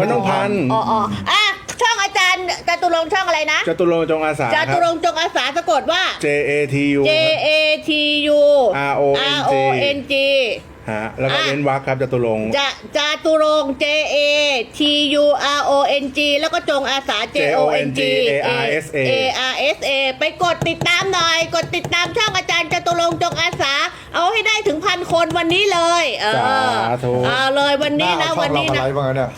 มันต้องพันอ๋ออ๋ออะช่องอาจารย์จตุรงค์ช่องอะไรนะจตุรงค์จงอาสาจคตุรับรงค์จงอาสาสะกดว่า J A T U J A T U R O N G R O N G ฮะแล้วก็อะเว้นวรรคครับจตุรงค์ จะจาตุรงค์ J A T U R O N G แล้วก็จงอาสา J O N G A R S A A R S A ไปกดติดตามหน่อย กดติดตามช่องอาจารย์จตุรงค์จงอาสา เอาให้ได้ถึงพันคนวันนี้เลย เออสาธุ เอาเลยวันนี้นะหาเอาช่วัอนงเรานี้มานะไลฟ์บ้างนะเนี่ย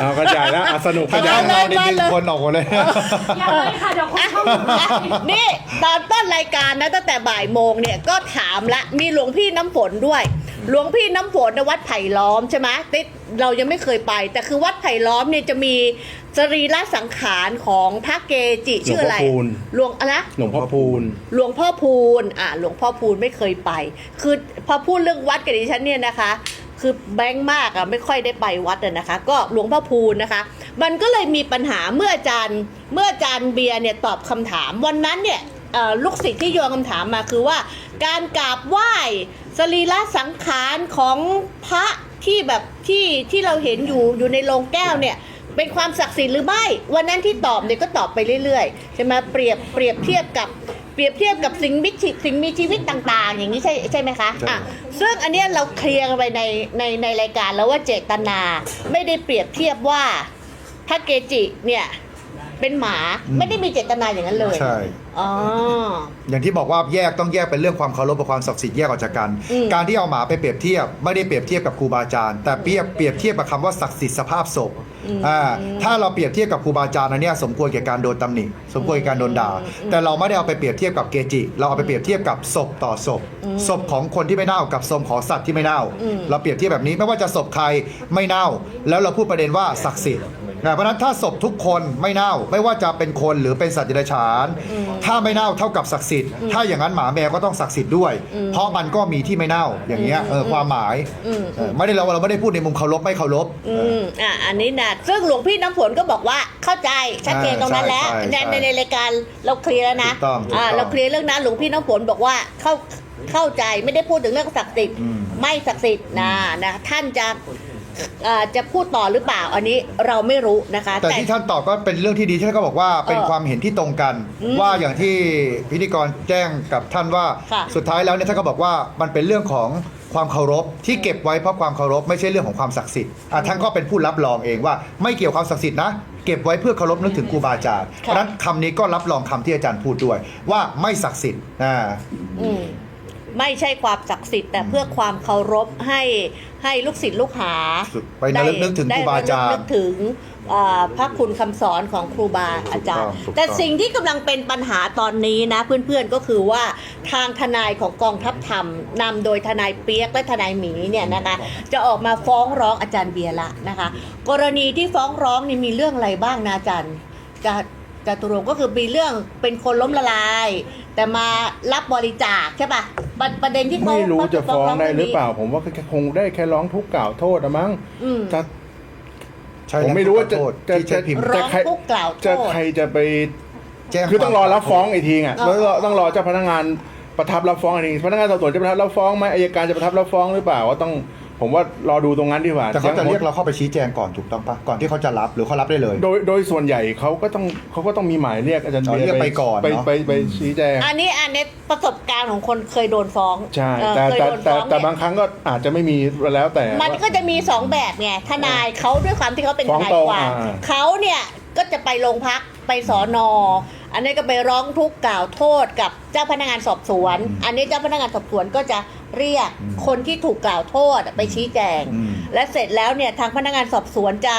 เอากระจายแล้วอะสนุกกถ้าระจายช่องเรานี่มาดึงเลยคนออกหมดเลยอย่าเลยค่ะเดี๋ยวคนเข้ามา นี่ตอนต้นรายการนะตั้งแต่บ่ายโมงเนี่ยก็ถามละมีหลวงพี่น้ำฝนด้วย หลวงพี่น้ำฝนในวัดไผ่ล้อมใช่ไหมติดเรายังไม่เคยไป แต่คือวัดไผ่ล้อมเนี่ยจะมีสรีระสังขารของพระเกจิชื่ออะไรหลวงพ่อพูน หลวงอะไรนะ หลวงพ่อพูน หลวงพ่อพูน อะ หลวงพ่อพูนไม่เคยไป คือพอพูดเรื่องวัดกับดิฉันเนี่ยนะคะ คือแบงค์มากอะไม่ค่อยได้ไปวัดอะนะคะ ก็หลวงพ่อพูนนะคะ มันก็เลยมีปัญหาเมื่ออาจารย์ เมื่ออาจารย์เบียร์เนี่ยตอบคำถาม วันนั้นเนี่ยเอ่อลูกศิษย์ที่โยนคำถามมาคือว่า การกราบไหว้ สรีระสังขารของพระที่แบบที่ที่เราเห็นอยู่อยู่ในโรงแก้วเนี่ยเป็นความศักดิ์สิทธิ์หรือไม่ วันนั้นที่ตอบเนี่ยก็ตอบไปเรื่อยๆใช่ไหมเปรียบเปรียบเทียบกับเปรียบเทียบกับสิ่งมีชีวิตสิ่งมีชีวิตต่างๆ อย่างนี้ใช่ใช่ไหมคะใช่อะซึ่งอันเนี้ยเราเคลียร์กันไปในในในรายการแล้วว่าเจตนาไม่ได้เปรียบเทียบว่าพระเกจิเนี่ย เป็นหมาไม่ได้มีเจตนาอย่างนั้นเลย ใช่ อ๋อ อย่างที่บอกว่าแยกต้องแยกเป็นเรื่องความเคารพกับความศักดิ์สิทธิ์แยกออกจากกัน อืม การที่เอาหมาไปเปรียบเทียบไม่ได้เปรียบเทียบกับครูบาอาจารย์แต่เปรียบเปรียบเทียบกับคำว่าศักดิ์สิทธิ์สภาพศพอ่าถ้าเราเปรียบเทียบกับครูบาอาจารย์อันเนี้ยสมควรแก่การโดนตำหนิสมควรแก่การโดนด่า แต่เราไม่ได้เอาไปเปรียบเทียบกับเกจิ เราเอาไปเปรียบเทียบกับศพต่อศพศพของคนที่ไม่เน่ากับศพของสัตว์ที่ไม่เน่า เราเปรียบเทียบแบบนี้ไม่ว่าจะศพใครไม่เน่า แล้วเราพูดประเด็นว่าศักดิ์สิทธิ์ นะเพราะฉะนั้นถ้าศพทุกคนไม่เน่าไม่ว่าจะเป็นคนหรือเป็นสัตว์เดรัจฉานถ้าไม่เน่าเท่ากับศักดิ์สิทธิ์ถ้าอย่างนั้นหมาแมวก็ต้องศักดิ์สิทธิ์ด้วย เพราะมันก็มีที่ไม่เน่าอย่างเงี้ยเออความหมายเออไม่ได้เราเราไม่ได้พูดในมุมเคารพไม่เคารพอืมอะอันนี้นะซึ่งหลวงพี่น้ำฝนก็บอกว่าเข้าใจชัดเจนตรงนั้นแล้วใช่ใช่ในใช่ในในรายการเราเคลียร์แล้วนะถูกต้องถูกต้องอ่าเราเคลียร์เรื่องนั้นหลวงพี่น้ำฝนบอกว่าเข้าเข้าใจไม่ได้พูดถึงเรื่องศักดิ์สิทธิ์อืมไม่ศักดิ์สิทธิ์นะนะท่านจะ อ่าจะพูดต่อหรือเปล่า อันนี้เราไม่รู้นะคะ แต่ที่ท่านตอบก็เป็นเรื่องที่ดีที่ท่านก็บอกว่าเป็นเออความเห็นที่ตรงกันว่าอย่างที่พิธีกรแจ้งกับท่านว่าค่ะสุดท้ายแล้วเนี่ยท่านก็บอกว่ามันเป็นเรื่องของความเคารพที่เก็บไว้เพราะความเคารพไม่ใช่เรื่องของความศักดิ์สิทธิ์อะท่านก็เป็นผู้รับรองเองว่า ไม่เกี่ยวความศักดิ์สิทธิ์นะเก็บไว้เพื่อเคารพนึกถึงครูบาอาจารย์เพราะฉะนั้นคำนี้ก็รับรองคำที่อาจารย์พูดด้วย ว่าไม่ศักดิ์สิทธิ์อ่า อืม ไม่ใช่ความศักดิ์สิทธิ์แต่เพื่อความเคารพให้ให้ลูกศิษย์ลูกหาไประลึกนึกถึงครูบาอาจารย์ได้ะลึกนึกถึงอ่าพระคุณคำสอนของครูบาอาจารย์ถูกต้องถูกต้องแต่สิ่งที่กำลังเป็นปัญหาตอนนี้นะเพื่อนๆก็คือว่าทางทนายของกองทัพธรรมนำโดยทนายเปียกและทนายหมีเนี่ยนะคะจะออกมาฟ้องร้องอาจารย์เบียร์ละนะคะ กรณีที่ฟ้องร้องนี่มีเรื่องอะไรบ้างนะอาจารย์จะจตุรงค์ก็คือมีเรื่องเป็นคนล้มละลาย แต่มารับบริจาคใช่ปะประประเด็นที่เขาไม่รู้จะฟ้องได้หรือเปนี้ล่า ผมว่าคงได้แค่ร้องทุกข์กล่าวโทษนะมั้งอืมจะใช่ผมไม่รู้ว่าจะขอโทษจะที่ใช้พิมพ์ร้องทุกข์กล่าวโทจะษใครจะไปแจ้งคือต้องรอรับฟ้องอีกทีไงอ๋อแล้วต้องรอเจ้าพนักงานประทับรับฟ้องอีกทีพนักงานสอบสวนจะประทับรับฟ้องไหมอายการจะประทับรับฟ้องหรือเปล่าว่าต้อง ผมว่ารอดูตรงนั้นดีกว่าแต่เขาจะเรียกเราเข้าไปชี้แจงก่อนถูกต้องปะก่อนที่เขาจะรับหรือเขารับได้เลย โดยโดยส่วนใหญ่เขาก็ต้องเขาก็ต้องมีหมายเรียกอาจารย์อ๋อเบียเรียกไปก่อนไปเนอะไปไปชี้แจง อันนี้อันนี้ประสบการณ์ของคนเคยโดนฟ้องใช่เออแต่เคยแต่โดนแต่ฟ้องแต่เนี่ยบางครั้งก็อาจจะไม่มีแล้วแต่ มันว่าก็จะมีสองแบบไงทนายเขาด้วยความที่เขาเป็นฟ้ทองนายตรงความอ่าเขาเนี่ยก็จะไปโรงพักไปสอนอ อันนี้ก็ไปร้องทุกข์กล่าวโทษกับเจ้าพนักงานสอบสวน อันนี้เจ้าพนักงานสอบสวนก็จะ เรียก คนที่ถูกกล่าวโทษไปชี้แจงอืมและเสร็จแล้วเนี่ยทางพนักงานสอบสวนจะ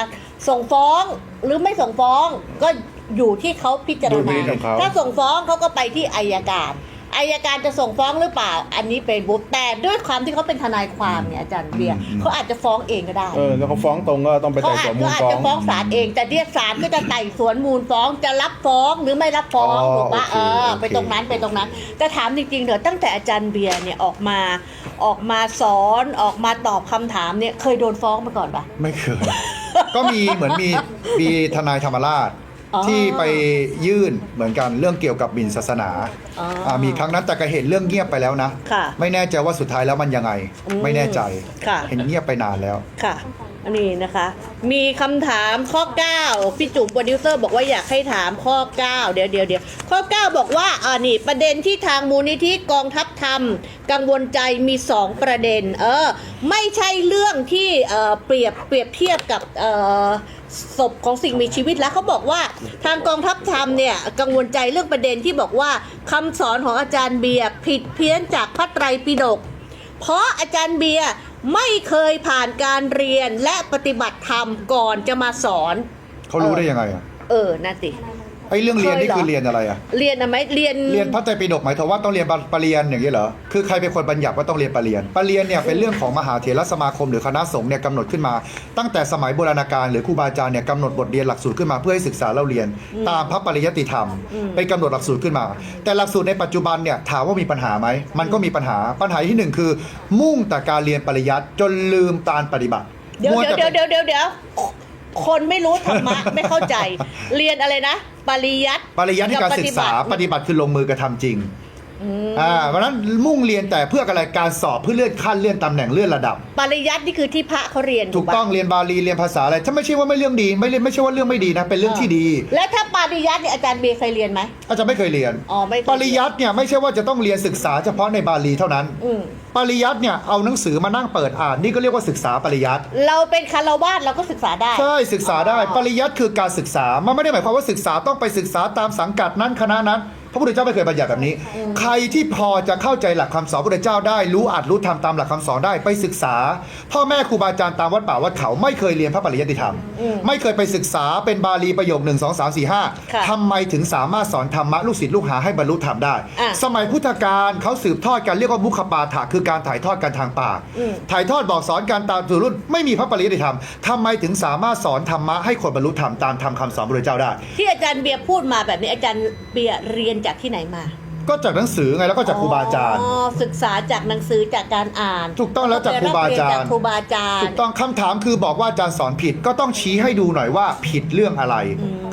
ส่งฟ้องหรือไม่ส่งฟ้องก็อยู่ที่เขาพิจารดุลพิณานิจของเขาถ้าส่งฟ้องเขาก็ไปที่อายการ อายการจะส่งฟ้องหรือเปล่า อันนี้เป็นบุ๊แต่ด้วยความที่เขาเป็นทนายความเนี่ยอาจารย์เบียร์อืมเขาอาจจะฟ้องเองก็ได้เออแล้วเขาฟ้องตรงก็ต้องไปเขาไต่สอาวจนมูเขาลอาจฟ้องจะฟ้องศาลเองแต่เรียกศาลก็จะไต่สวนมูลฟ้องจะรับฟ้องหรือไม่รับฟ้องอ๋อถูกปะโอเคเออ โอเค ไปตรงนั้นไปตรงนั้นแต่ถามจริงๆเถอะตั้งแต่อาจารย์เบียร์เนี่ยออกมาออกมาสอนออกมาตอบคำถามเนี่ยเคยโดนฟ้องมาก่อนปะ ไม่เคย ก็มีเหมือนมีมีทนายธรรมราช อ๋อที่ไปยื่นเหมือนกันเรื่องเกี่ยวกับหมิ่นศาสนาอ๋ออ่ามีครั้งนั้นแต่ก็เห็นเรื่องเงียบไปแล้วนะ ค่ะไม่แน่ใจว่าสุดท้ายแล้วมันยังไง อืมไม่แน่ใจ ค่ะ เห็นเงียบไปนานแล้ว ค่ะ อันนี้นะคะ มีคำถามข้อ 9 พี่จุ๋มโปรดิวเซอร์บอกว่าอยากให้ถามข้อ 9 เดี๋ยวเดี๋ยวเดี๋ยวข้อ 9 บอกว่าอ่านี่ประเด็นที่ทางมูลนิธิกองทัพธรรม กังวลใจมี 2 ประเด็น เออ ไม่ใช่เรื่องที่เอ่อเปรียบเปรียบเทียบกับเอ่อ ศพของสิ่งมีชีวิตแล้วเขาบอกว่าทางกองทัพธรรมเนี่ยกังวลใจเรื่องประเด็นที่บอกว่าคำสอนของอาจารย์เบียร์ผิดเพี้ยนจากพระไตรปิฎกเพราะอาจารย์เบียร์ไม่เคยผ่านการเรียนและปฏิบัติธรรมก่อนจะมาสอน เขารู้ได้ยังไงอะ เออนั่นสิ ไอ้เรื่องเรียนนี่เคยเหรอคือเรียนอะไรอะ เรียนอะไหมเรียน เรียนพระไตรปิฎกหมายถึงว่าต้องเรียนปรริญญาอย่างนี้เหรอ คือใครเป็นคนบัญญัติว่าต้องเรียนปรริญญาปรริญญาเนี่ยเป็นเรื่องของมหาเถรสมาคมหรือคณะสงฆ์เนี่ยกำหนดขึ้นมา ตั้งแต่สมัยโบราณกาลหรือครูบาอาจารย์เนี่ยกำหนดบทเรียนหลักสูตรขึ้นมาเพื่อให้ศึกษาเล่าเรียน ตามพระปริยัติธรรมเป็นกำหนดหลักสูตรขึ้นมา แต่หลักสูตรในปัจจุบันเนี่ยถามว่ามีปัญหาไหมมันก็มีปัญหา ปัญหาที่หนึ่งคือ มุ่งแต่การเรียนปริยัติจนลืมการปฏิบัติเดี๋ยวมัเดี๋ยวแต่เดี๋ยวเดี๋ยวเดี๋ยวคนไม่รู้ธรรมะไม่เข้าใจ เรียนอะไรนะ ปริยัติปริยัติที่การศึกษาปฏิบัติคือลงมือกระทำจริง อ่าเพราะฉะนั้นมุ่งเรียนแต่เพื่ออะไรการสอบเพื่อเลื่อนขั้นเลื่อนตำแหน่งเลื่อนระดับ ปริยัตินี่คือที่พระเขาเรียนถูกปะต้องเรียนบาลีเรียนภาษาอะไรถ้าไม่ใช่ว่าไม่เรื่องดี ไม่เรียนไม่ใช่ว่าเรื่องไม่ดีนะเป็นเรื่องที่ดี และถ้าปริยัติเนี่ยอาจารย์เบียร์เคยเรียนไหมอาจารย์ไม่เคยเรียนอ๋อไม่เคยปริยัติเนี่ยไม่ใช่ว่าจะต้องเรียนศึกษาเฉพาะในบาลีเท่านั้นอืมปริยัติเนี่ยเอาหนังสือมานั่งเปิดอ่านนี่ก็เรียกว่าศึกษาปริยัติเราเป็นคารวาสเราก็ศึกษาได้ ใช่ศึกษาได้ปริยัติคือการศึกษามันไม่ได้หมายความว่าศึกษาต้องไปศึกษาตามสังกัดนั้นคณะนั้น พระพุทธเจ้าไม่เคยบัญญัติแบบนี้ ใครที่พอจะเข้าใจหลักคำสอนพระพุทธเจ้าได้ รู้อัดรู้ทำตามหลักคำสอนได้ไปศึกษา พ่อแม่ครูบาอาจารย์ตามวัดป่าวัดเขาไม่เคยเรียนพระปริยัติธรรม ไม่เคยไปศึกษาเป็นบาลีประโยค1 2 3 4ค่ะ5ทำไมถึงสามารถสอนธรรมะลูกศิษย์ลูกหาให้บรรลุธรรมได้อะสมัยพุทธกาลเขาสืบทอดกันเรียกว่ามุขปาฐะคือการถ่ายทอดกันทางปากอืมถ่ายทอดบอกสอนการตามสู่รุ่นไม่มีพระปริยัติธรรมทำไมถึงสามารถสอนธรรมะให้คนบรรลุธรรมตามธรรมคำสอนพระพุทธเจ้าได้ ที่อาจารย์เบียร์พูดมาแบบนี้อาจารย์เบียร์เรียนจากที่ไหนมา ก็จากหนังสือไงแล้วก็จากครูบาอาจารย์ อ๋อศึกษาจากหนังสือจากการอ่านถูกต้องแล้วจากครูบาอาจารย์ ไปบเนจากครูบาอาจารย์ถูกต้องคำถามคือบอกว่าอาจารย์สอนผิดก็ต้องชี้ให้ดูหน่อยว่าผิดเรื่องอะไร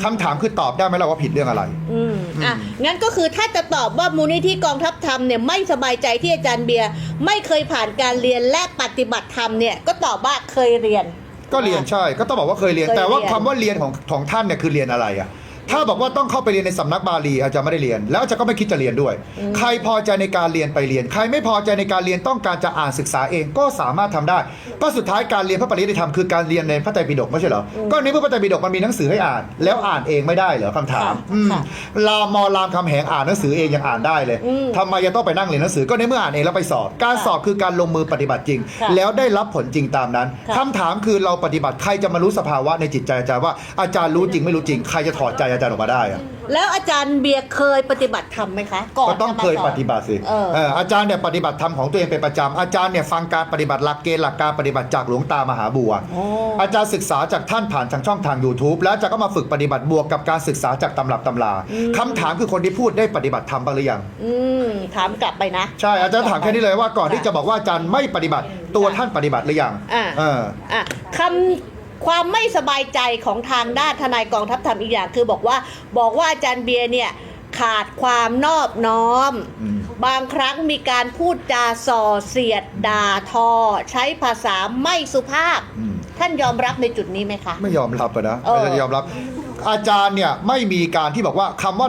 คำถามคือตอบได้ไหมล่ะว่าผิดเรื่องอะไร อืมอะงั้นก็คือถ้าจะตอบว่ามูลนิธิกองทัพธรรมเนี่ยไม่สบายใจที่อาจารย์เบียร์ไม่เคยผ่านการเรียนและปฏิบัติธรรมเนี่ยก็ตอบว่าเคยเรียน ก็เรียนใช่ ก็ต้องบอกว่าเคยเรียน เคยเรียน แต่ว่าคำว่าเรียนของของท่านเนี่ยคือเรียนอะไรอะ ถ้าบอกว่าต้องเข้าไปเรียนในสำนักบาลีอาจารย์ไม่ได้เรียน แล้วอาจารย์ก็ไม่คิดจะเรียนด้วย ใครพอใจในการเรียนไปเรียน ใครไม่พอใจในการเรียนต้องการจะอ่านศึกษาเองก็สามารถทำได้ ก็สุดท้ายการเรียนพระปริยัติธรรมคือการเรียนในพระไตรปิฎกไม่ใช่เหรอก็ในเมื่อพระไตรปิฎกมันมีหนังสือให้อ่าน แล้วอ่านเองไม่ได้เหรอคำถามค่ะอืมค่ะ รามอรามคำแหงอ่านหนังสือเองยังอ่านได้เลยอืมทำไมจะต้องไปนั่งเรียนหนังสือก็ในเมื่ออ่านเองแล้วไปสอบ การสอบคือการลงมือปฏิบัติจริง ค่ะแล้วได้รับผลจริงตามนั้นค่ะ คำถามคือเราปฏิบัติใครจะมารู้สภาวะในจิตใจอาจารย์ว่าอาจารย์รู้จริงไม่รู้จริงใครจะถอดใจอาจารย์ออกมาได้อะแล้วอาจารย์เบียร์เคยปฏิบัติธรรมไหมคะก่อนก็ต้องจะมาเคยสนปฏิบัติสิเออเอออาจารย์เนี่ยปฏิบัติธรรมของตัวเองเป็นประจำอาจารย์เนี่ยฟังการปฏิบัติหลักเกณฑ์หลักการปฏิบัติจากหลวงตามหาบัวโอ้อาจารย์ศึกษาจากท่านผ่านทางช่องทาง YouTube แล้วอาจารย์ก็มาฝึกปฏิบัติบวกกับการศึกษาจากตำรับตำราคำถามคือคนที่พูดได้ปฏิบัติธรรมบ้างหรือยังอืมถามกลับไปนะใช่อาจารย์ถามแค่นี้เลยว่าก่อนที่จะบอกว่าอาจารย์ไม่ปฏิบัติตัวท่านปฏิบัติหรือยังอ่าเอออะคำ ความไม่สบายใจของทางด้านทนายกองทัพธรรมอีกอย่างคือบอกว่าบอกว่าอาจารย์เบียร์เนี่ยขาดความนอบน้อมอืมบางครั้งมีการพูดจาส่อเสียดด่าทอ ใช้ภาษาไม่สุภาพอืมท่านยอมรับในจุดนี้ไหมคะ ไม่ยอมรับอะนะเออไม่ได้ยอมรับ อาจารย์เนี่ยไม่มีการที่บอกว่าคำว่า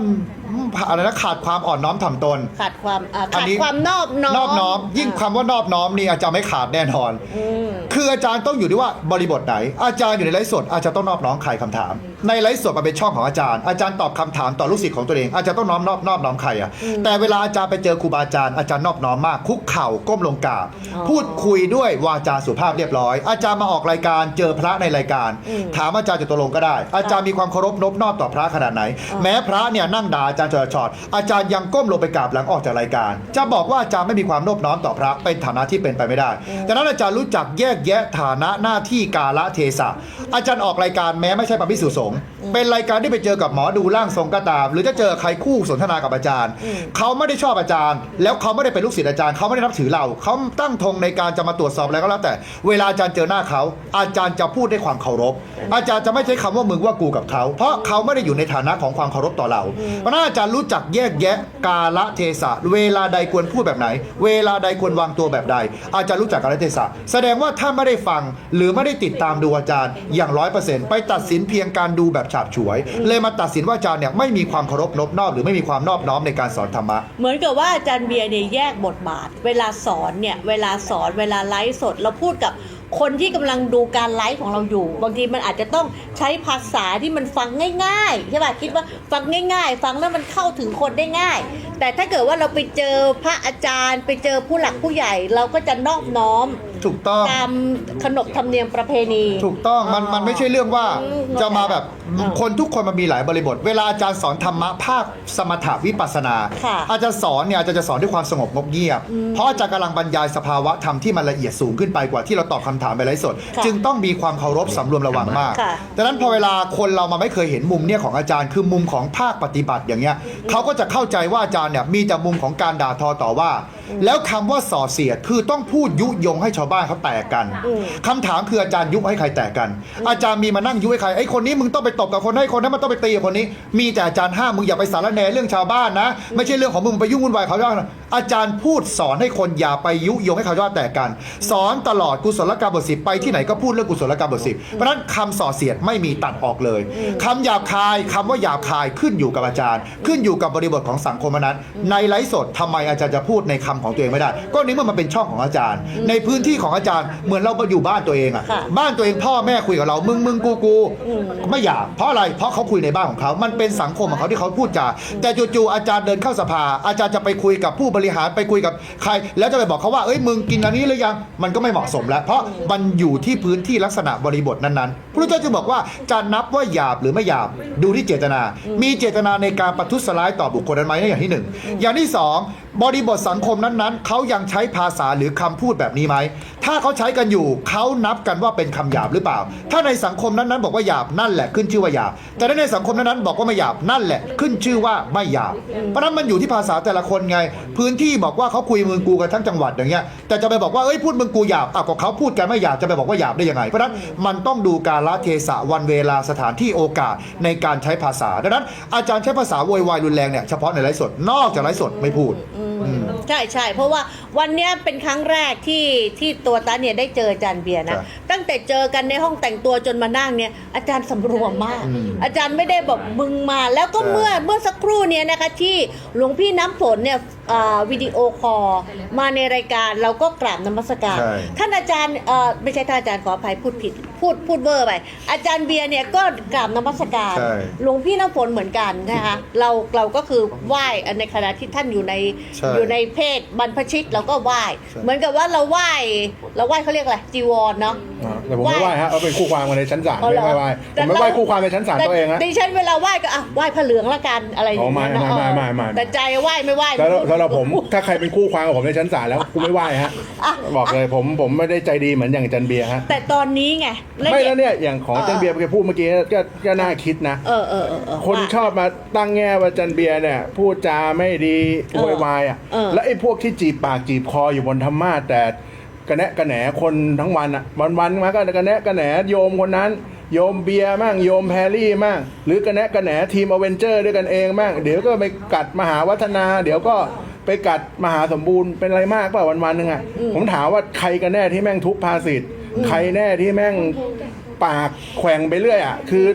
อะไรนะขาดความอ่อนน้อมถ่อมตน ขาดความอะอันขาดนี้ ความนอบน้อมนอบน้อม ยิ่งคำว่านอบน้อมนี่อาจารย์ไม่ขาดแน่นอน อืม คืออาจารย์ต้องอยู่ที่ว่าบริบทไหน อาจารย์อยู่ในไลฟ์สดอาจารย์ต้องนอบน้อมใครคำถาม ในไลฟ์สดมันเป็นช่องของอาจารย์ อาจารย์ตอบคำถามต่อลูกศิษย์ของตัวเอง อาจารย์ต้องน้อมนอบนอบน้อมใครอะแต่เวลาอาจารย์ไปเจอครูบาอาจารย์อาจารย์นอบน้อมมากคุกเข่าก้มลงกราบ อ๋อพูดคุยด้วยวาจาสุภาพเรียบร้อย อาจารย์มาออกรายการเจอพระในรายการ อืมถามอาจารย์จะตกลงก็ได้ อาจารย์มีความเคารพนบนอบต่อพระขนาดไหนแม้พระเนี่ยนั่งด่าอาจารย์จอชอดอาจารย์ยังก้มลงไปกราบหลังออกจากรายการ จะบอกว่าอาจารย์ไม่มีความนอบน้อมต่อพระเป็นฐานะที่เป็นไปไม่ได้ดังนั้นอาจารย์รู้จักแยกแยะฐานะหน้าที่กาละเทศะอาจารย์ออกรายการแม้ไม่ใช่พระพิสุสงฆ์เป็นรายการที่ไปเจอกับหมอดูร่างทรงก็ตาม หรือจะเจอใครคู่สนทนากับอาจารย์ เขาไม่ได้ชอบอาจารย์ แล้วเขาไม่ได้เป็นลูกศิษย์อาจารย์เขาไม่ได้นับถือเราเขาตั้งธงในการจะมาตรวจสอบอะไรก็แล้วแต่ เวลาอาจารย์เจอหน้าเขา อาจารย์จะพูดด้วยความเคารพ อาจารย์จะไม่ใช้คำว่ามึงว่ากูกับเขา เพราะเขาไม่ได้อยู่ในฐานะของความเคารพต่อเราเพราะฉะนั้นอาจารย์รู้จักแยกแยะกาละเทศะ เวลาใดควรพูดแบบไหน เวลาใดควรวางตัวแบบใด อาจารย์รู้จักกาละเทศะ แสดงว่าถ้าไม่ได้ฟังหรือไม่ได้ติดตามดูอาจารย์อย่างร้อยเปอร์เซ็นต์ไปตัดสินเพียงการดูแบบฉาบฉวย เลยมาตัดสินว่าอาจารย์เนี่ยไม่มีความเคารพนบนอบหรือไม่มีความนอบน้อมในการสอนธรรมะ เหมือนกับว่าอาจารย์เบียร์เนี่ยแยกบทบาท เวลาสอนเนี่ยเวลาสอนเวลาไลฟ์สดเราพูดกับ คนที่กำลังดูการไลฟ์ของเราอยู่ บางทีมันอาจจะต้องใช้ภาษาที่มันฟังง่ายๆใช่ป่ะคิดว่าฟังง่าย ๆ ฟังแล้วมันเข้าถึงคนได้ง่าย แต่ถ้าเกิดว่าเราไปเจอพระอาจารย์ ไปเจอผู้หลักผู้ใหญ่ เราก็จะนอบน้อม ถูกต้อง ตามขนบธรรมเนียมประเพณี ถูกต้องมันมันไม่ใช่เรื่องว่าอืมจะมาแบบอ่าคนทุกคนมันมีหลายบริบท เวลาอาจารย์สอนธรรมะภาคสมถะวิปัสสนา ค่ะอาจารย์สอนเนี่ยอาจารย์จะสอนด้วยความสงบงบเงียบ เพราะอาจารย์กำลังบรรยายสภาวะธรรมที่มันละเอียดสูงขึ้นไปกว่าที่เราตอบคำถามไปไร้สด ค่ะจึงต้องมีความเคารพสำรวมระวังมาก ค่ะดังนั้นพอเวลาคนเรามาไม่เคยเห็นมุมเนี่ยของอาจารย์คือมุมของภาคปฏิบัติอย่างเงี้ยเขาก็จะเข้าใจว่าอาจารย์เนี่ยมีแต่มุมของการด่าทอต่อว่า แล้วคำว่าส่อเสียดคือต้องพูดยุยงให้ชาวบ้านเขาแตกกันอืมคำถามคืออาจารย์ยุให้ใครแตกกัน อาจารย์มีมานั่งยุให้ใครไอ้คนนี้มึงต้องไปตบกับคนให้คนนั้นมันต้องไปตีกับคนนี้ มีแต่อาจารย์ห้ามมึงอย่าไปสารแหนเรื่องชาวบ้านนะ ไม่ใช่เรื่องของมึงไปยุ่งวุ่นวายเขาชาวบ้าน อาจารย์พูดสอนให้คนอย่าไปยุยงให้เขาชาวบ้านแตกกัน สอนตลอดกุศลกรรมบทสิบไปที่ไหนก็พูดเรื่องกุศลกรรมบทสิบเพราะฉะนั้นคำส่อเสียดไม่มีตัดออกเลยคำหยาบคายคำว่าหยาบคายขึ้นอยู่กับอาจารย์ ขึ้นอยู่กับบริบทของสังคมนั้น ในไลฟ์สดทำไมอาจารย์จะพูดในคำของตัวเองไม่ได้ ก็ในเมื่อมันเป็นช่องของอาจารย์ ในพื้นที่ของอาจารย์เหมือนเราอยู่บ้านตัวเองอะค่ะ บ้านตัวเองพ่อแม่คุยกับเรามึงมึงกูกูไม่อยากเพราะอะไรเพราะเขาคุยในบ้านของเขา มันเป็นสังคมของเขาที่เขาพูดจาแต่จู่ๆอาจารย์เดินเข้าสภา อาจารย์จะไปคุยกับผู้บริหารไปคุยกับใคร แล้วจะไปบอกเขาว่าเอ้ยมึงกินอันนี้หรือยังมันก็ไม่เหมาะสมแล้ว เพราะมันอยู่ที่พื้นที่ลักษณะบริบทนั้นๆพระเจ้าจะบอกว่าจะนับว่าหยาบหรือไม่หยาบดูที่เจตนา มีเจตนาในการประทุษร้ายต่อบุคคลนั้นไหมนี่อย่างที่หนึ่งอย่างที่สอง บริบทสังคมนั้นๆ เขายังใช้ภาษาหรือคำพูดแบบนี้ไหม ถ้าเขาใช้กันอยู่เขานับกันว่าเป็นคำหยาบหรือเปล่า ถ้าในสังคมนั้นๆ บอกว่าหยาบนั่นแหละขึ้นชื่อว่าหยาบ แต่ถ้าในสังคมนั้นๆบอกว่าไม่หยาบนั่นแหละ ขึ้นชื่อว่าไม่หยาบ เพราะนั้นมันอยู่ที่ภาษาแต่ละคนไง พื้นที่บอกว่าเขาคุยมึงกูกันทั้งจังหวัดอย่างเงี้ย แต่จะไปบอกว่าเอ้ยพูดมึงกูหยาบอะก็เขาพูดกันไม่หยาบจะไปบอกว่าหยาบได้ยังไง เพราะฉะนั้นมันต้องดูกาลเทศะวันเวลาสถานที่โอกาสในการใช้ภาษา ดังนั้น อาจารย์ใช้ภาษาโวยวายรุนแรงเนี่ยเฉพาะในไลฟ์สด นอกจากไลฟ์สดไม่พูดใช่ใช่เพราะว่าวันเนี้ยเป็นครั้งแรกที่ที่ตัวตาเนี่ยได้เจออาจารย์เบียร์นะครับ ตั้งแต่เจอกันในห้องแต่งตัวจนมานั่งเนี่ยอาจารย์สำรวมมาก อืม อาจารย์ไม่ได้บอกมึงมาแล้วก็ใช่เมื่อเมื่อสักครู่เนี้ยนะคะที่หลวงพี่น้ำฝนเนี่ยอ่าวิดีโอคอลมาในรายการเราก็กราบนมัสการ ใช่ ท่านอาจารย์เอ่อไม่ใช่ท่านอาจารย์ขออภัยพูดผิดพูดพูดเบอร์ไปอาจารย์เบียร์เนี่ยก็กราบนมัสการ ใช่ หลวงพี่น้ำฝนเหมือนกันนะคะเราเราก็คือไหว้ในขณะที่ท่านอยู่ในใช่อยู่ในเพศบรรพชิตเราก็ไหว้ ใช่ เหมือนกับว่าเราไหว้เราไหว้เขาเรียกอะไรจีวรเนาะอ่า แต่ผมไม่ไหว้ฮะเอาเป็นคู่ความกันในชั้นศาลอ๋อเหรไม่อไหว้แต่ผมไม่ไหว้คู่ความในชั้นศาลแต่ตัวเองฮะดิฉันเวลาไหว้ก็อะไหว้พระเหลืองละกันอะไรอย่างเงี้ยอ๋อไม่นะไม่ไม่ไม่ไม่แต่ใจไหว้ไม่ไหว้แล้วแล้วเราผมถ้าใครเป็นคู่ความกับผมในชั้นศาลแล้วกูไม่ไหว้ฮะอะบอกเลยผมผมไม่ได้ใจดีเหมือนอย่างจันเบียร์ฮะแต่ตอนนี้ไงไม่แล้วเนี่ยอย่างของเออจันเบียร์แกพูดเมื่อกี้ก็ก็น่าคิดนะเออเออเออเออคนว่าชอบมาตั้งแง่ว่าจันเบียร์เนี่ยพูดจาไม่ดีเออโวยวายอะเออแล้วไอ้พวกที่จีบปากจีบคออยู่บนธรรมาสแต่ กระแนะกระแหนคนทั้งวันอะวันวันๆมาก็กระแนะกระแหนโยมคนนั้น โยมเบียร์มั่งโยมแพรรี่มั่งหรือกระแนะกระแหนทีมอเวนเจอร์ด้วยกันเองมั่งเดี๋ยวก็ไปกัดมหาวัฒนา เดี๋ยวก็ไปกัดมหาสมบูรณ์เป็นอะไรมากเปล่าวันวันๆหนึงอะผมถามว่าใครกันแน่ที่แม่งทุบภาษิตใครแน่ที่แม่งปากแขว่งไปเรื่อยอะคือ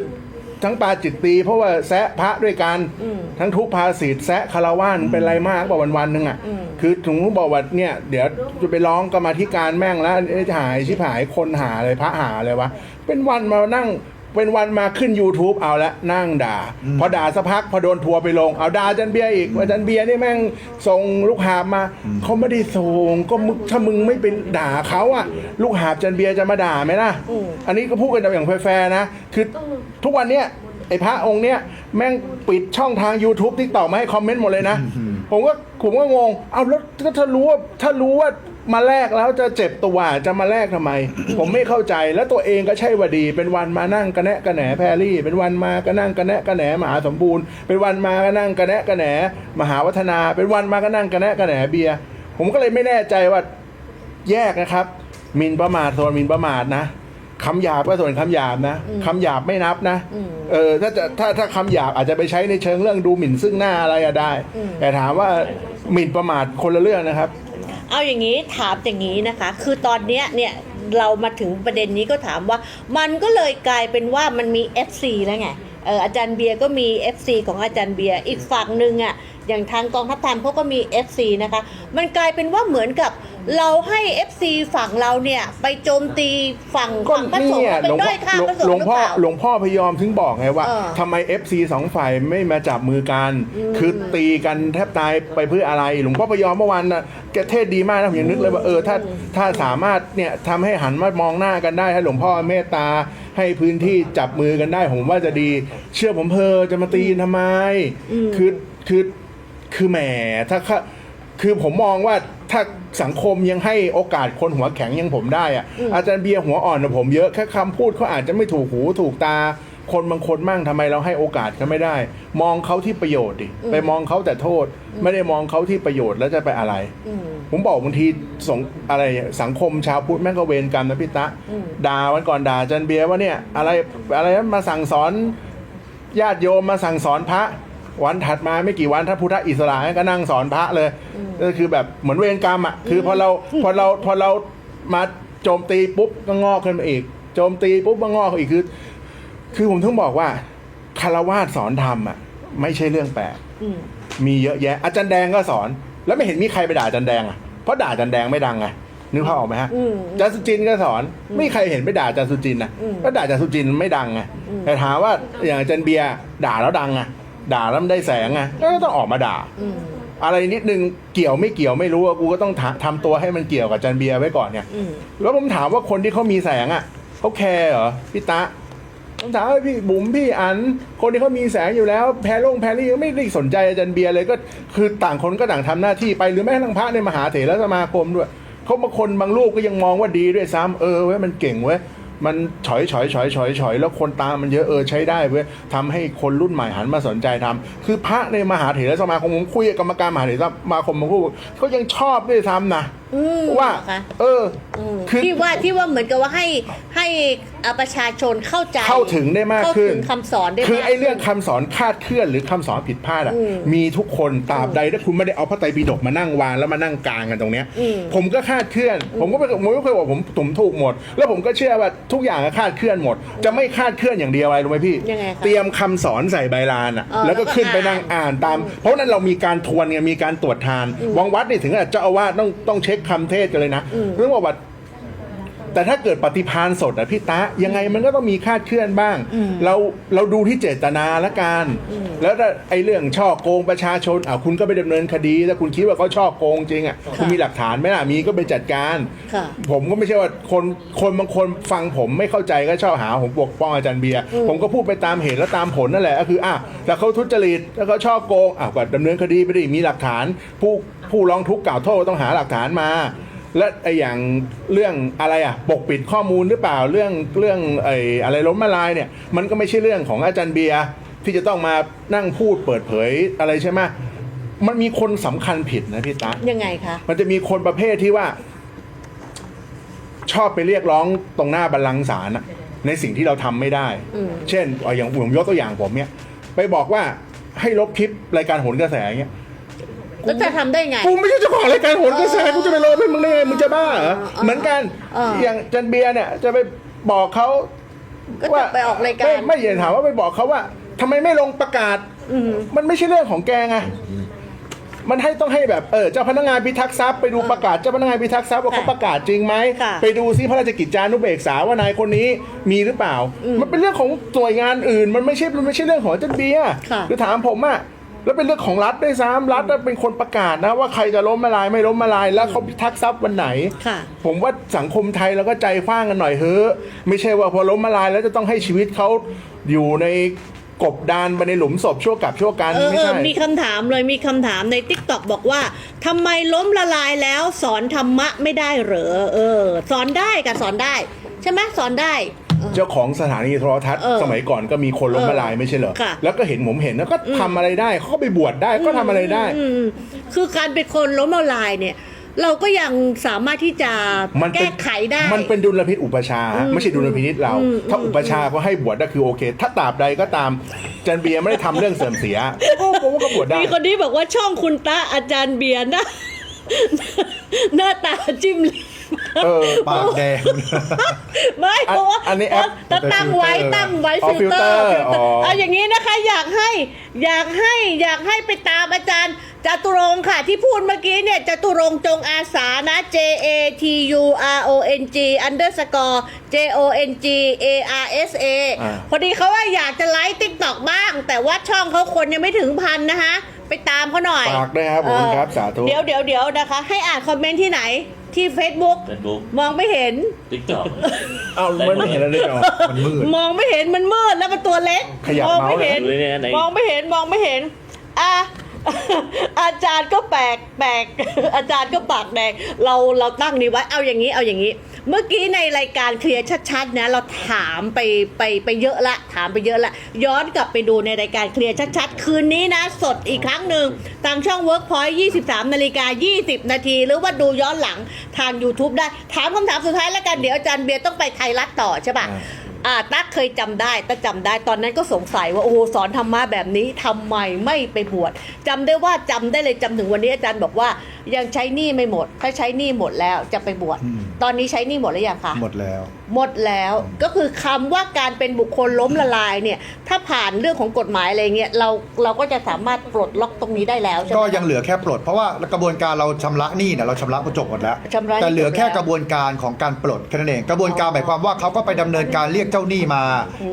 ทั้งปาจิตตีเพราะว่าแซะพระด้วยกันอืมทั้งทุกภาษิตแซะคารวานเป็นไรมากกว่าวันวันๆหนึ่งอะอืมคือถึงบอกว่าเนี่ยเดี๋ยวจะไปร้องกรรมาธิการแม่งแล้วเอ้ยหายชิบหายคนหาเลยพระหาเลยวะเป็นวันมานั่งเป็นวันมาขึ้น YouTube เอาละนั่งด่า พอด่าสักพักพอโดนทัวร์ไปลง เอาด่าจันเบียร์อีกว่าจันเบียร์นี่แม่งส่งลูกหาบมาเขาไม่ได้ส่งก็มึงถ้ามึงไม่เป็นด่าเขาอะลูกหาบจันเบียร์จะมาด่าไหมล่ะอืมอันนี้ก็พูดกันอย่างแฟร์ๆนะ คือ ทุกวันเนี้ยไอ้พระองค์เนี้ยแม่งปิดช่องทาง YouTube ที่ต่อมาให้คอมเมนต์หมดเลยนะ ผมก็ผมก็งง เอาแล้วถ้ารู้ว่าถ้ารู้ว่ามาแลกแล้วจะเจ็บตัวจะมาแลกทำไม ผมไม่เข้าใจแล้วตัวเองก็ใช่ว่าดี เป็นวันมานั่งกระแนะกระแหนแพรรี่ เป็นวันมาก็นั่งกระแนะกระแหนมหาสมบูรณ์ เป็นวันมาก็นั่งกระแนะกระแหนมหาวัฒนา เป็นวันมาก็นั่งกระแนะกระแหนเบียร์ผมก็เลยไม่แน่ใจว่าแยกนะครับหมินประมาทส่วนหมินประมาทนะ คำหยาบก็ส่วนคำหยาบนะคำหยาบไม่นับนะอืมเออถ้าจะถ้าถ้าคำหยาบอาจจะไปใช้ในเชิงเรื่องดูหมิ่นซึ่งหน้าอะไรอะได้อืมแต่ถามว่าหมิ่นประมาทคนละเรื่องนะครับ เอาอย่างนี้ถามอย่างนี้นะคะ คือตอนเนี้ยเนี่ยเรามาถึงประเด็นนี้ก็ถามว่า มันก็เลยกลายเป็นว่ามันมี FC แล้วไงเอออาจารย์เบียร์ก็มี FC ของอาจารย์เบียร์อีกฝั่งหนึ่งอะ่ะอย่างทางกองทัพธรรมเขาก็มี FC นะคะ มันกลายเป็นว่าเหมือนกับเราให้ FC ฝั่งเราเนี่ย ไปโจมตีฝั่งก็ฝั่งพระสงฆ์เนี่ยว่าเป็หลนวงด้พ่อยค่าอพระสงฆ์หลวงหรือพ่อเปล่า หลวงพ่อพยอมถึงบอกไงว่าเออทำไม FC สองฝ่ายไม่มาจับมือกัน คือตีกันแทบตายไปเพื่ออะไร หลวงพ่อพยอมเมื่อวานน่ะ แกเทศดีมากนะผมยังนึกเลยว่าเออถ้าถ้าสามารถเนี่ยทำให้หันมามองหน้ากันได้ให้หลวงพ่อเมตตาให้พื้นที่จับมือกันได้ ผมว่าจะดี เชื่อผมเพอจะมาตีกันทำไม คือคือคือแหมถ้าถ้าคือผมมองว่าถ้าสังคมยังให้โอกาสคนหัวแข็งอยังผมได้อะอาจารย์เบียร์หัวอ่อนกว่าผมเยอะแค่คำพูดเขาอาจจะไม่ถูกหูถูกตา คนบางคนมั่งทำไมเราให้โอกาสเขาไม่ได้ มองเขาที่ประโยชน์ดิไปมองเขาแต่โทษ ไม่ได้มองเขาที่ประโยชน์แล้วจะไปอะไรอืมผมบอกบางทีสงอะไรสังคมชาวพุทธแม่งก็เวรกรรมนะพี่ตะอืมด่าวันก่อนด่าอาจันเบียร์ว่าเนี่ย อะไรอะไรนะมาสั่งสอนญาติโยมมาสั่งสอนพระวันถัดมาไม่กี่วันถ้าพุทธอิสระก็นั่งสอนพระเลยก็คือแบบเหมือนเวรกรรมอะคือพอเราพอเราพอเรามาโจมตีปุ๊บก็งอกขึ้นมาอีก โจมตีปุ๊บก็งอกขึ้นอีกคือ คือผมต้องบอกว่าคารวาสสอนธรรมอะ ไม่ใช่เรื่องแปลกอืมมีเยอะแยะ อาจารย์แดงก็สอน แล้วไม่เห็นมีใครไปด่าอาจารย์แดงอะเพราะด่าอาจารย์แดงไม่ดังไงนึกภาพออกไหมฮะอืมอาจารย์สุจินต์ก็สอน ไม่มีใครเห็นไปด่าอาจารย์สุจินต์นะอืมก็ด่าอาจารย์สุจินต์ไม่ดังไงอืมแต่ถามว่าอย่างอาจารย์เบียร์ด่าแล้วดังไงด่าแล้วมันได้แสงไงก็ต้องออกมาด่าอืมอะไรนิดนึงเกี่ยวไม่เกี่ยวไม่รู้อะกูก็ต้องทำทำตัวให้มันเกี่ยวกับอาจารย์เบียร์ไว้ก่อนเนี่ยอืมแล้วผมถามว่าคนที่เขามีแสงอะเขาแคร์เหรอพี่ตะ ผมถามว่าพี่บุ๋มพี่อัน คนที่เขามีแสงอยู่แล้วแพรลงแพรรี่ก็ไม่ได้สนใจอาจารย์เบียร์เลยก็คือต่างคนก็ต่างทำหน้าที่ไปหรือแม้กระทั่งพระในมหาเถรสมาคมด้วยเขาบางคนบางรูปก็ยังมองว่าดีด้วยซ้ำเออเว้ยมันเก่งเว้ยมันฉอยฉอยฉอยฉอยฉอยแล้วคนตามมันเยอะเออใช้ได้เว้ยทำให้คนรุ่นใหม่หันมาสนใจทำคือพระในมหาเถรสมาคมผมคุยกับกรรมการมหาเถรสมาคมมาพูดเขายังชอบด้วยซ้ำนะ อืมว่า เหรอคะเออ อืมคือ ที่ว่าที่ว่าเหมือนกับว่าให้ให้อ่าประชาชนเข้าใจเข้าถึงได้มากเข้าขึ้น ถึงคำสอนได้คือมาก ไอ้เรื่องขึ้นคำสอนคลาดเคลื่อนหรือคำสอนผิดพลาดอะ อืมมีทุกคนตราบใดถ้าคุณไม่ได้เอาพระไตรปิฎกมานั่งวางแล้วมานั่งกลางกันตรงเนี้ย อืมผมก็คลาดเคลื่อน ผมก็ไม่ผมไม่เคยบอกผมผมถูกหมด แล้วผมก็เชื่อว่าทุกอย่างก็คลาดเคลื่อนหมด จะไม่คลาดเคลื่อนอย่างเดียวอะไรรู้ไหมพี่ ยังไงคะเตรียมคำสอนใส่ใบลานอะ เออแล้วก็แล้วก็ขึ้นไปนั่งอ่านอ่านตาม เพราะฉะนั้นเรามีการทวนไงมีการตรวจทานวังวัดนี่ถึงอาจเจ้าอาวาสต้องต้องเช็คคำเทศกันเลยนะ เรื่องว่าวัดแต่ถ้าเกิดปฏิพานสดอะพี่ตะยังไงมันก็ต้องมีคลาดเคลื่อนบ้าง เราเราดูที่เจตนาละกันแล้วถ้าไอ้เรื่องช่อโกงประชาชนอะคุณก็ไปดำเนินคดีถ้าคุณคิดว่าเขาช่อโกงจริงอะคุณมีหลักฐานไหมล่ะมีก็ไปจัดการค่ะผมก็ไม่ใช่ว่าคนคนบางคนฟังผมไม่เข้าใจก็ชอบหาผมปกป้องอาจารย์เบียร์ผมก็พูดไปตามเหตุและตามผลนั่นแหละก็คืออะแต่เขาทุจริตแล้วเขาชอบโกงอะก็ดำเนินคดีไปดิมีหลักฐานผู้ ผู้ร้องทุกข์กล่าวโทษต้องหาหลักฐานมา และไอ้อย่างเรื่องอะไรอะปกปิดข้อมูลหรือเปล่าเรื่องเรื่องไอ้อะไรล้มละลายเนี่ยมันก็ไม่ใช่เรื่องของอาจารย์เบียร์ที่จะต้องมานั่งพูดเปิดเผยอะไรใช่ไหมมันมีคนสำคัญผิดนะพี่ตายังไงคะมันจะมีคนประเภทที่ว่า ชอบไปเรียกร้องตรงหน้าบัลลังก์ศาลอะในสิ่งที่เราทำไม่ได้อืมเช่นเอาอย่างผมยกตัวอย่างผมเนี่ย ไปบอกว่าให้ลบคลิปรายการโหนกระแสเงี้ย แล้วจะทำได้ไง กูไม่ใช่เจ้าของรายการโหนกระแสกูจะไปลบให้มึงได้ไงมึงจะบ้าเหรอเออเหมือนกันเออ อย่างจันเบียร์เนี่ยจะไปบอกเขา ก็จะไปออกรายการ ไม่ไม่อย่าถามว่าไปบอกเขาว่าทำไมไม่ลงประกาศอืมมันไม่ใช่เรื่องของแกไงมันให้ต้องให้แบบเออเจ้าพนักงานพิทักษ์ทรัพย์ไปดูประกาศเจ้าพนักงานพิทักษ์ทรัพย์ว่าเขาประกาศจริงไหมค่ะไปดูซิพระราชกิจจานุเบกษาว่านายคนนี้มีหรือเปล่า มันเป็นเรื่องของหน่วยงานอื่น มันไม่ใช่มันไม่ใช่เรื่องของอาจันเบียร์ค่ะคือถามผมอะ แล้วเป็นเรื่องของรัฐด้วยซ้ำรัฐน่ะเป็นคนประกาศนะว่าใครจะล้มละลายไม่ล้มละลาย แล้วเขาพิทักษ์ทรัพย์วันไหนค่ะผมว่าสังคมไทยเราก็ใจฟ้างกันหน่อยเฮ้อะไม่ใช่ว่าพอล้มละลายแล้วจะต้องให้ชีวิตเขาอยู่ในกบดานไปในหลุมศพชั่วกับชั่วกันเออไม่เออใช่มีคำถามเลยมีคำถามในทิกตอกบอกว่าทำไมล้มละลายแล้วสอนธรรมะไม่ได้เหรอเออ สอนได้กับสอนได้ ใช่ไหมสอนได้ เออเจ้าของสถานีโทรทัศน์เออสมัยก่อนก็มีคนล้มละลายไม่ใช่เหรอค่ะแล้วก็เห็นผมเห็นแล้วก็ทำอะไรได้เขาก็ไปบวชได้ก็ทำอะไรได้อืมคือการเป็นคนล้มละลายเนี่ยเราก็ยังสามารถที่จะมันเป็นแก้ไขได้ มันเป็นดุลพิษอุปชฌาย์ฮะไม่ใช่ดุลพินิษเราอืมถ้าอุปชฌาย์ก็ให้บวชก็คือโอเค ถ้าตราบใดก็ตามจันเบียร์ไม่ได้ทำเรื่องเสื่อมเสียก็ผมว่าก็บวชได้มีคนนี้บอกว่าช่องคุณตาอาจารย์เบียร์หน้าหน้าตาจิ้มลิ้ม เออปากแดง ไม่เพราะว่าอันนี้แอปถ้าตั้งไว้เป็นฟิลเตอร์ตั้งไว้อ๋อฟิลเตอร์ฟิลเตอร์อ๋อเอาอย่างนี้นะคะอยากให้อยากให้อยากให้ไปตามอาจารย์จตุรงค์ค่ะที่พูดเมื่อกี้เนี่ยจตุรงค์จงอาสานะ J A T U R O N G underscore J O N G A R S A อ่าพอดีเขาว่าอยากจะไลฟ์ติ๊กต็อกบ้าง แต่ว่าช่องเขาคนยังไม่ถึงพันนะคะ ไปตามเขาหน่อย ฝากด้วยครับผมครับสาธุเดี๋ยวเดี๋ยวเดี๋ยวนะคะ ให้อ่านคอมเมนต์ที่ไหนที่ Facebook เฟซบุ๊กมองไม่เห็น ติ๊กต็อก เอ้ามันไม่เห็นอะไรเลยเหรอมันมืด มองไม่เห็นมันมืดแล้วมันตัวเล็กขยับมองไม่เมาส์เลยเห็น ดูเนี่ยในมองไม่เห็นมองไม่เห็นอะ อาจารย์ก็แปลกแปลกอาจารย์ก็ปากแดงเราเราตั้งนี้ไว้เอาอย่างนี้เอาอย่างนี้ เมื่อกี้ในรายการเคลียร์ชัดๆนะเราถามไปไปไปเยอะละถามไปเยอะละย้อนกลับไปดูในรายการเคลียร์ชัดๆ คืนนี้นะ สดอีกครั้งหนึ่งทางช่อง Workpoint 23นาฬิกา20 นาที หรือว่าดูย้อนหลังทาง YouTube ได้ ถามคำถามสุดท้ายแล้วกันเดี๋ยวอาจารย์เบียร์ต้องไปไทยรัฐต่อใช่ปะ อ่าอ่าตั๊กเคยจำได้ตั๊กจำได้ตอนนั้นก็สงสัยว่าโอ้โหสอนธรรมะแบบนี้ทำไมไม่ไปบวชจำได้ว่าจำได้เลยจำถึงวันนี้อาจารย์บอกว่ายังใช้หนี้ไม่หมด ถ้าใช้หนี้หมดแล้วจะไปบวชอืมตอนนี้ใช้หนี้หมดหรือยังคะหมดแล้ว หมดแล้วก็คือคำว่าการเป็นบุคคลล้มละลายเนี่ย ถ้าผ่านเรื่องของกฎหมายอะไรเงี้ยเราเราก็จะสามารถปลดล็อกตรงนี้ได้แล้วใช่ไหมก็ยังเหลือแค่ปลด เพราะว่ากระบวนการเราชำระหนี้เนี่ยเราชำระก็จบหมดแล้วชำระหนี้แต่เหลือแค่จบแล้วกระบวนการของการปลดแค่นั้นเองกระบวนการหมายความว่าเขาก็ไปดำเนินการเรียกเจ้าหนี้มา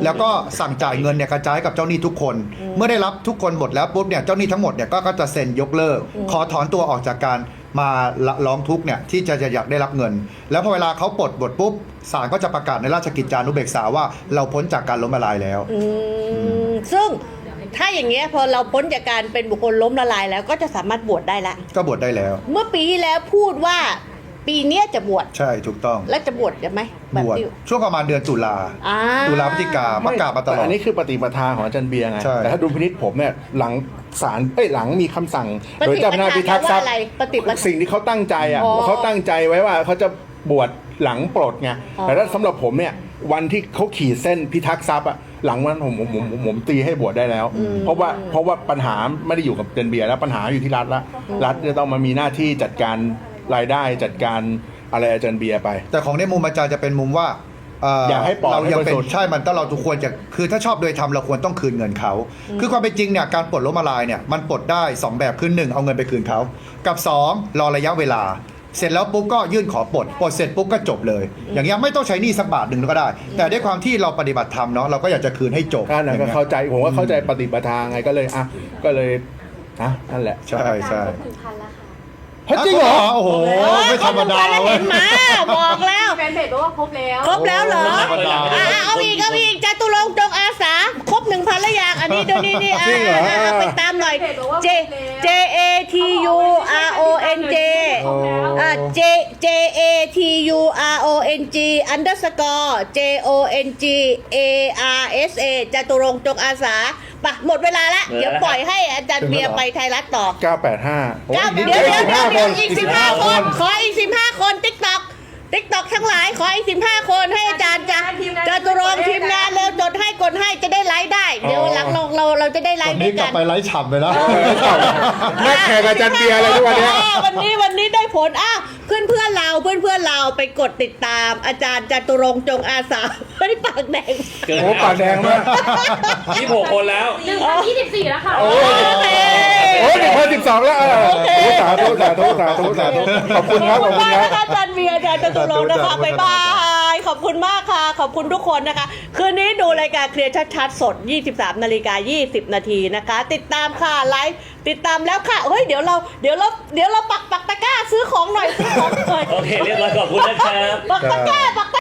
แล้วก็สั่งจ่ายเงินเนี่ยกระจายให้กับเจ้าหนี้ทุกคน เมื่อได้รับทุกคนหมดแล้วปุ๊บเนี่ยเจ้าหนี้ทั้งหมดเนี่ยก็ก็จะเซ็นยกเลิก ขอถอนตัวออกจากการมาละร้องทุกข์เนี่ยที่จะจะอยากได้รับเงิน แล้วพอเวลาเขาปลดบทปุ๊บศาลก็จะประกาศในราชกิจจานุเบกษาว่าเราพ้นจากการล้มละลายแล้วอืมซึ่งถ้าอย่างเงี้ยพอเราพ้นจากการเป็นบุคคลล้มละลายแล้วก็จะสามารถบวชได้ละก็บวชได้แล้ว เมื่อปีที่แล้วพูดว่า ปีเนี้ยจะบวชใช่ถูกต้องแล้วจะบวชได้ไหมแบบบวชที่ช่วงประมาณเดือนตุลาอ่า ตุลาพฤศจิกาประกาศมาตลอแต่ดอันนี้คือปฏิปทาของอาจารย์เบียร์ไง ใช่ แต่ถ้าดูพินิษผมเนี่ยหลังศาลเอ้ยหลังมีคำสั่งปฏิโดยเจ้าพนักงานพิทักษ์ทรัพย์ปฏิปทาแปลว่าอะไรปฏิปทาสิ่งที่เขาตั้งใจอะอ๋อเขาตั้งใจไว้ว่าเขาจะบวชหลังปลดไงอ๋อ แต่ถ้าสำหรับผมเนี่ยวันที่เขาขีดเส้นพิทักษ์ทรัพย์อะหลังวันผมผมผมผมผมตีให้บวชได้แล้ว เพราะว่าเพราะว่าปัญหาไม่ได้อยู่กับอาจารย์เบียร์แล้วปัญหาอยู่ที่รัฐละรัฐจะต้องมามีหน้าที่จัดการ รายได้จัดการอะไรอาจารย์เบียร์ไป แต่ของในมุมอาจารย์จะเป็นมุมว่าเอยากให้ปลอดเรายังให้บริเป็นสุทธิ์ ใช่มันต้องเราทุกควรจะคือถ้าชอบโดยธรรมเราควรต้องคืนเงินเขา คือความเป็นจริงเนี่ยการปลดล้มละลายเนี่ยมันปลดได้2แบบคือหนึ่งเอาเงินไปคืนเขากับ2รอระยะเวลา เสร็จแล้วปุ๊บก็ยื่นขอปลดปลดเสร็จปุ๊บก็จบเลย อย่างเงี้ยไม่ต้องใช้หนี้สักบาทหนึ่งก็ได้ แต่ด้วยความที่เราปฏิบัติธรรมเนาะเราก็อยากจะคืนให้จบก็นั่นอย่ก็งงี้ยเข้าใจผมว่าเข้าใจปฏิปทาไงก็เลยอะก็เลยอะนั่นแหละ ใช่ใช่ ถึงพันแล้วค่ะ เฮ้ยจริงเหรอโอ้โหไม่ธรรมดาแล้วเว้เห็ยนมาบอกแล้ว แฟนเพจบอกว่าครบแล้ว ครบแล้วเหรอไม่ธรรมดา อะเอาอีกเอาอีกจตุรงค์จงอาสา ครบหนึ่งพันแล้วยังอันนี้เดี๋ยวนี้นี่อะจริงเหรอ อะไปตามหน่อยเพจบอกว่า J J A T U R O N J ครบแล้วอะ J J A T U R O N G underscore J O N G A R S A จตุรงค์จงอาสาปะหมดเวลาละ เดี๋ยวปล่อยให้อาจารย์เบียร์ไปไทยรัฐต่อ 985 โอ้ยเก้านิเดี๋ยวเดี๋ยวเดี๋ยว15เดี๋ยวอีก15สิบห้าคน ขออีกสิบห้าคนติ๊กต็อกติ๊กต็อกทั้งหลายขออีกสิบห้าคนให้ จะได้ไลวันฟ์ด้นี้วยกลักับนไปไลฟ์ฉ่ำไปแล้วนักแข่งอาจารย์เบียร์อะไรทุกวันเนี้ย อ่าวันนี้วันนี้ได้ผลอ้าวเพื่อนเพื่อนๆเราเพื่อนเพื่อนๆเราไปกดติดตาม อาจารย์จตุรงค์จงอาสาไม่ปากแดง เกินโอ้ปากแดงมากยี่สิบหกคนแล้ว หนึ่งพันยี่สิบสี่แล้วค่ะ โอ้โอ้หนึ่งพันสิบสองแล้วเออโอ้สาธุสาธุสาธุสาธุขอบคุณครับขอบคุณมากครับนะคะอาจารย์เบียร์อาจารย์จตุรงค์นะคะสาธุบ๊ายบาย ขอบคุณมากค่ะ ขอบคุณทุกคนนะคะ คืนนี้ดูรายการเคลียร์ชัดๆ สด 23นาฬิกา20 นาทีนะคะ ติดตามค่ะไลฟ์ติดตามแล้วค่ะเฮ้ยเดี๋ยวเราเดี๋ยวเราเดี๋ยวเราปักปักตะกร้าซื้อของหน่อยซื้อของหน่อยโอเคเรียบร้อยขอบคุณนะครับ ปักตะกร้าปักตะ